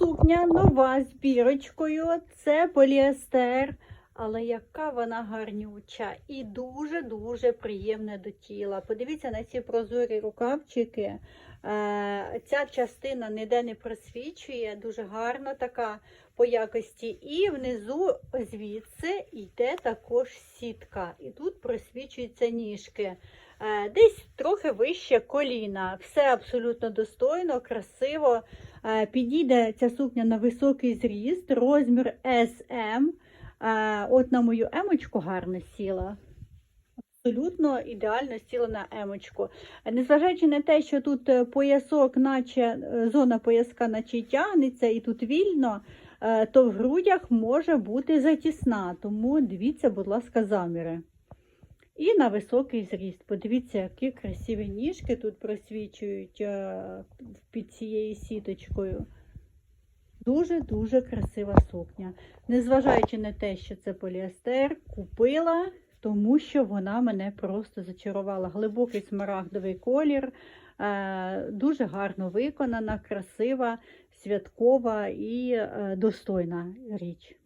Сукня нова з бірочкою. Це поліестер. Але яка вона гарнюча і дуже-дуже приємна до тіла. Подивіться на ці прозорі рукавчики. Е, Ця частина ніде не просвічує, дуже гарна така по якості. І внизу звідси йде також сітка. І тут просвічуються ніжки. Е, Десь трохи вище коліна. Все абсолютно достойно, красиво. Е, Підійде ця сукня на високий зріст, розмір SM. От на мою емочку гарно сіла. Абсолютно ідеально сіла на емочку. Незважаючи на те, що тут е, поясок, наче е, зона пояска, наче тягнеться, і тут вільно, е, то в грудях може бути затісна. Тому дивіться, будь ласка, заміри. І на високий зріст. Подивіться, які красиві ніжки тут просвічують під цією сіточкою. Дуже-дуже красива сукня. Незважаючи на те, що це поліестер, купила, тому що вона мене просто зачарувала. Глибокий смарагдовий колір, е, дуже гарно виконана, красива, святкова і е, достойна річ.